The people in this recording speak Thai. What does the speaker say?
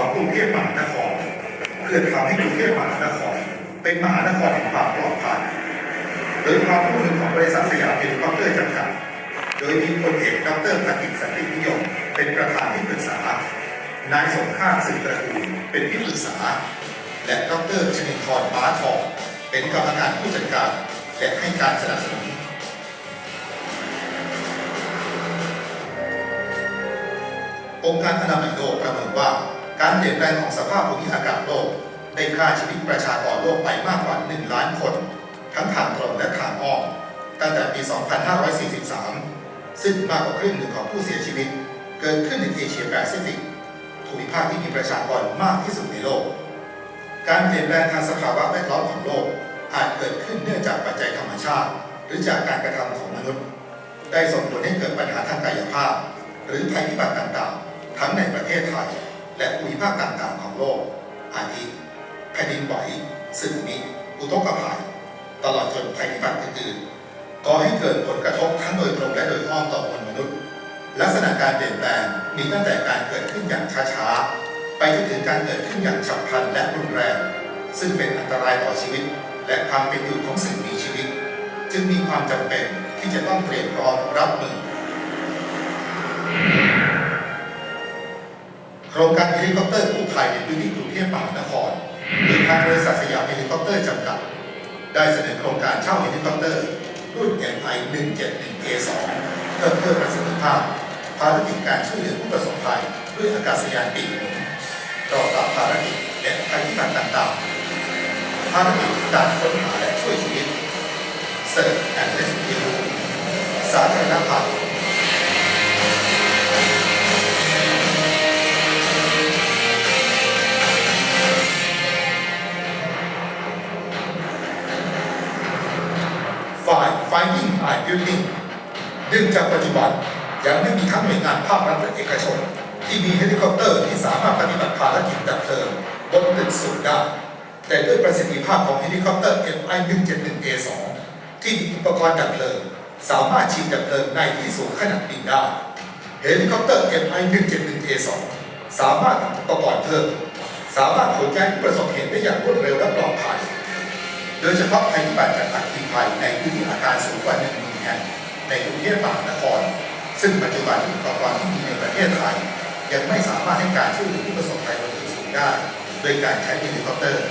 ของกรุงเทพมหานครเพื่อทำให้กรุงเทพมหานครเป็นมหานครแห่งความปลอดภัยโดยความร่วมมือของบริษัทสยามเฮลิคอปเตอร์จำกัดโดยมีพลเอกดรพันธิตสันตินิยม เป็นประธานที่ปรึกษานายสมฆาตสืบตระกูลเป็นที่ปรึกษา และดรชนินทรม้าทองเป็นกรรมการผู้จัดการและให้การสนับสนุนองค์การอนามัยโลกประเมินว่า การเปลี่ยนแปลงของสภาพภูมิอากาศโลก ได้ฆ่าชีวิตประชากรโลกไปมากกว่า 1 ล้านคน ทั้งทางตรงและทางอ้อมตั้งแต่ปี 2543 ซึ่งมากกว่าครึ่งหนึ่งของผู้เสียชีวิต เกิดขึ้นในเอเชียแปซิฟิกภูมิภาคที่มีประชากรมากที่สุดในโลก การเปลี่ยนแปลงทางสภาวะแวดล้อมของโลก อาจเกิดขึ้นเนื่องจากปัจจัยธรรมชาติ หรือจากการกระทำของมนุษย์ ได้ส่งผลให้เกิดปัญหาทางกายภาพ หรือภัยพิบัติต่างๆ ทั้งในประเทศไทย และภูมิภาคต่างๆของโลก อาทิแผ่นดินไหวสึนามิอุทกภัย ตลอดจนภัยพิบัติอื่นๆก่อให้เกิดผลกระทบทั้งโดยตรงและโดยอ้อมต่อมวลมนุษย์ ลักษณะการเปลี่ยนแปลงมีตั้งแต่การเกิดขึ้นอย่างช้าๆ ไปจนถึงการเกิดขึ้นอย่างฉับพลันและรุนแรง ซึ่งเป็นอันตรายต่อชีวิต และความเป็นอยู่ของสิ่งมีชีวิต จึงมีความจำเป็นที่จะต้องเตรียมพร้อมรับมือ รงการเฮลิคอปเตอร์กู้ภัยในพื้นที่กรุงเทพมหานครโดยทางบริษัทสยามเฮลิคอปเตอร์จำกัด ได้เสนอโครงการเช่าเฮลิคอปเตอร์ รุ่น MI 171 A2 เพื่อเพิ่มประสิทธิภาพ ภารกิจการช่วยเหลือผู้ประสบภัยด้วยอากาศยานปีกหนุนรองรับภารกิจและภัยพิบัติต่างๆภารกิจการค้นหาและ Finding Eye Building เนื่องจากปัจจุบันยังไม่มีทั้งหน่วยงานภาครัฐและเอกชน ที่มีเฮลิคอปเตอร์ที่สามารถปฏิบัติภารกิจดับเพลิงบนตึกสูงได้ แต่ด้วยประสิทธิภาพของเฮลิคอปเตอร์ MI 171 A2 ที่มีอุปกรณ์ดับเพลิง สามารถฉีดดับเพลิงในที่สูงขนาดบินได้เฮลิคอปเตอร์ MI 171 A2 สามารถอุปกรณ์เพิ่มสามารถขนย้ายผู้ประสบเหตุได้อย่างรวดเร็วและปลอดภัย โดยเฉพาะภัยพิบัติจากอัคคีภัยในพื้นที่อาคารสูงกว่าหนึ่งหมื่นแห่งในกรุงเทพมหานคร ซึ่งปัจจุบันอุปกรณ์ที่มีในประเทศไทยยังไม่สามารถให้การช่วยเหลือผู้ประสบภัยบนตึกสูงได้โดยการใช้เฮลิคอปเตอร์